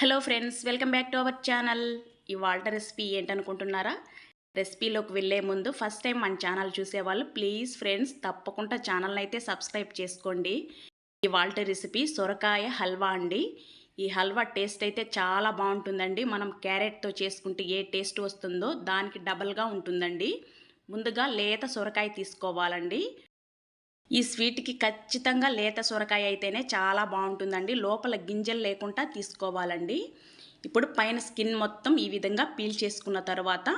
Hello friends welcome back to our channel. ఇవాళ recipe ఏంటనుకుంటున్నారా? రెసిపీలోకి వెళ్ళే ముందు ఫస్ట్ టైం మన ఛానల్ చూసేవాళ్ళు ప్లీజ్ ఫ్రెండ్స్ తప్పకుండా ఛానల్ని అయితే సబ్స్క్రైబ్ చేసుకోండి. ఇవాళ రెసిపీ సొరకాయ హల్వా అండి. ఈ హల్వా టేస్ట్ అయితే చాలా బాగుంటుందండి. మనం క్యారెట్తో చేసుకుంటే ఏ టేస్ట్ వస్తుందో దానికి డబల్గా ఉంటుందండి. ముందుగా లేత సొరకాయ తీసుకోవాలండి. ఈ స్వీట్కి ఖచ్చితంగా లేత సొరకాయ అయితేనే చాలా బాగుంటుందండి. లోపల గింజలు లేకుండా తీసుకోవాలండి. ఇప్పుడు పైన స్కిన్ మొత్తం ఈ విధంగా పీల్ చేసుకున్న తర్వాత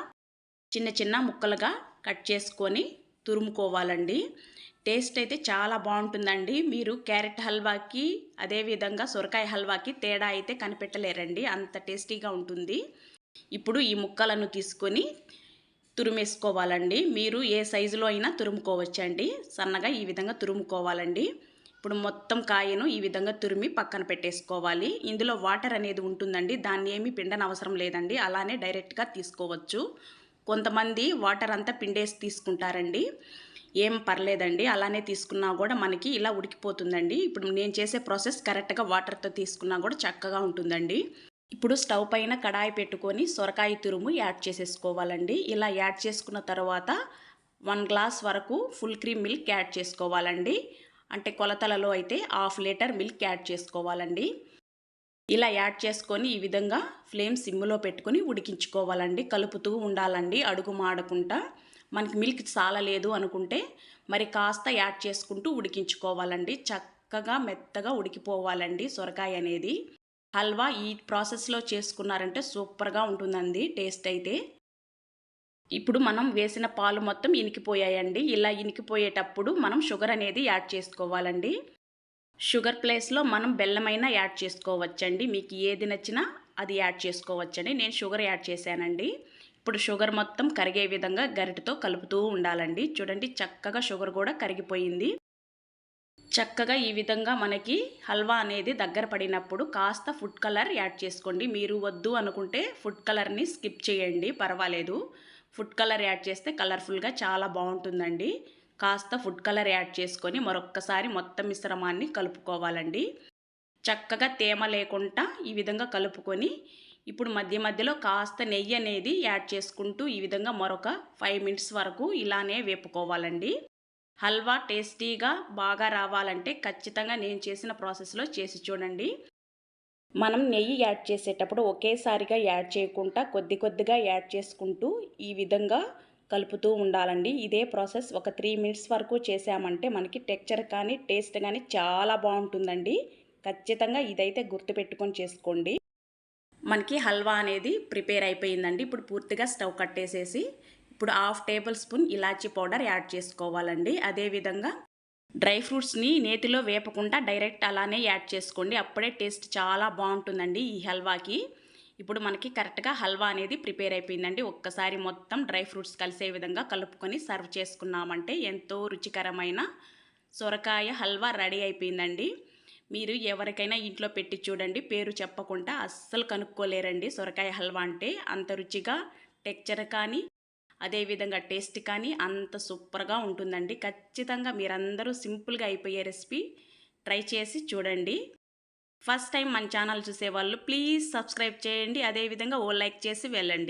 చిన్న చిన్న ముక్కలుగా కట్ చేసుకొని తురుముకోవాలండి. టేస్ట్ అయితే చాలా బాగుంటుందండి. మీరు క్యారెట్ హల్వాకి అదేవిధంగా సొరకాయ హల్వాకి తేడా అయితే కనిపెట్టలేరండి. అంత టేస్టీగా ఉంటుంది. ఇప్పుడు ఈ ముక్కలను తీసుకొని తురిమేసుకోవాలండి. మీరు ఏ సైజులో అయినా తురుముకోవచ్చండి. సన్నగా ఈ విధంగా తురుముకోవాలండి. ఇప్పుడు మొత్తం కాయను ఈ విధంగా తురిమి పక్కన పెట్టేసుకోవాలి. ఇందులో వాటర్ అనేది ఉంటుందండి. దాన్ని ఏమి పిండని అవసరం లేదండి. అలానే డైరెక్ట్గా తీసుకోవచ్చు. కొంతమంది వాటర్ అంతా పిండేసి తీసుకుంటారండి. ఏం పర్లేదండి. అలానే తీసుకున్నా కూడా మనకి ఇలా ఉడికిపోతుందండి. ఇప్పుడు నేను చేసే ప్రాసెస్ కరెక్ట్గా వాటర్తో తీసుకున్నా కూడా చక్కగా ఉంటుందండి. ఇప్పుడు స్టవ్ పైన కడాయి పెట్టుకొని సొరకాయ తురుము యాడ్ చేసేసుకోవాలండి. ఇలా యాడ్ చేసుకున్న తర్వాత వన్ గ్లాస్ వరకు ఫుల్ క్రీమ్ మిల్క్ యాడ్ చేసుకోవాలండి. అంటే కొలతలలో అయితే హాఫ్ లీటర్ మిల్క్ యాడ్ చేసుకోవాలండి. ఇలా యాడ్ చేసుకొని ఈ విధంగా ఫ్లేమ్ సిమ్లో పెట్టుకొని ఉడికించుకోవాలండి. కలుపుతూ ఉండాలండి అడుగు మాడకుండా. మనకి మిల్క్ చాలలేదు అనుకుంటే మరి కాస్త యాడ్ చేసుకుంటూ ఉడికించుకోవాలండి. చక్కగా మెత్తగా ఉడికిపోవాలండి సొరకాయ అనేది. హల్వా ఈ ప్రాసెస్లో చేసుకున్నారంటే సూపర్గా ఉంటుందండి టేస్ట్ అయితే. ఇప్పుడు మనం వేసిన పాలు మొత్తం ఇనికిపోయాయండి. ఇలా ఇనికిపోయేటప్పుడు మనం షుగర్ అనేది యాడ్ చేసుకోవాలండి. షుగర్ ప్లేస్లో మనం బెల్లమైనా యాడ్ చేసుకోవచ్చండి. మీకు ఏది నచ్చినా అది యాడ్ చేసుకోవచ్చండి. నేను షుగర్ యాడ్ చేశానండి. ఇప్పుడు షుగర్ మొత్తం కరిగే విధంగా గరిటతో కలుపుతూ ఉండాలండి. చూడండి చక్కగా షుగర్ కూడా కరిగిపోయింది. చక్కగా ఈ విధంగా మనకి హల్వా అనేది దగ్గర పడినప్పుడు కాస్త ఫుడ్ కలర్ యాడ్ చేసుకోండి. మీరు వద్దు అనుకుంటే ఫుడ్ కలర్ని స్కిప్ చేయండి పర్వాలేదు. ఫుడ్ కలర్ యాడ్ చేస్తే కలర్ఫుల్గా చాలా బాగుంటుందండి. కాస్త ఫుడ్ కలర్ యాడ్ చేసుకొని మరొక్కసారి మొత్తం మిశ్రమాన్ని కలుపుకోవాలండి. చక్కగా తేమ లేకుండా ఈ విధంగా కలుపుకొని ఇప్పుడు మధ్య మధ్యలో కాస్త నెయ్యి అనేది యాడ్ చేసుకుంటూ ఈ విధంగా మరొక ఫైవ్ మినిట్స్ వరకు ఇలానే వేపుకోవాలండి. హల్వా టేస్టీగా బాగా రావాలంటే ఖచ్చితంగా నేను చేసిన ప్రాసెస్లో చేసి చూడండి. మనం నెయ్యి యాడ్ చేసేటప్పుడు ఒకేసారిగా యాడ్ చేయకుండా కొద్ది కొద్దిగా యాడ్ చేసుకుంటూ ఈ విధంగా కలుపుతూ ఉండాలండి. ఇదే ప్రాసెస్ ఒక త్రీ మినిట్స్ వరకు చేసామంటే మనకి టెక్చర్ కానీ టేస్ట్ కానీ చాలా బాగుంటుందండి. ఖచ్చితంగా ఇదైతే గుర్తుపెట్టుకొని చేసుకోండి. మనకి హల్వా అనేది ప్రిపేర్ అయిపోయిందండి. ఇప్పుడు పూర్తిగా స్టవ్ కట్టేసేసి ఇప్పుడు హాఫ్ టేబుల్ స్పూన్ ఇలాచీ పౌడర్ యాడ్ చేసుకోవాలండి. అదేవిధంగా డ్రై ఫ్రూట్స్ని నేతిలో వేపకుండా డైరెక్ట్ అలానే యాడ్ చేసుకోండి. అప్పుడే టేస్ట్ చాలా బాగుంటుందండి ఈ హల్వాకి. ఇప్పుడు మనకి కరెక్ట్గా హల్వా అనేది ప్రిపేర్ అయిపోయిందండి. ఒక్కసారి మొత్తం డ్రై ఫ్రూట్స్ కలిసే విధంగా కలుపుకొని సర్వ్ చేసుకున్నామంటే ఎంతో రుచికరమైన సొరకాయ హల్వా రెడీ అయిపోయిందండి. మీరు ఎవరికైనా ఇంట్లో పెట్టి చూడండి. పేరు చెప్పకుండా అస్సలు కనుక్కోలేరండి సొరకాయ హల్వా అంటే. అంత రుచిగా టెక్చర్ కానీ అదేవిధంగా టేస్ట్ కానీ అంత సూపర్గా ఉంటుందండి. ఖచ్చితంగా మీరందరూ సింపుల్గా అయిపోయే రెసిపీ ట్రై చేసి చూడండి. ఫస్ట్ టైం మన ఛానల్ చూసేవాళ్ళు ప్లీజ్ సబ్స్క్రైబ్ చేయండి. అదేవిధంగా ఓ లైక్ చేసి వెళ్ళండి.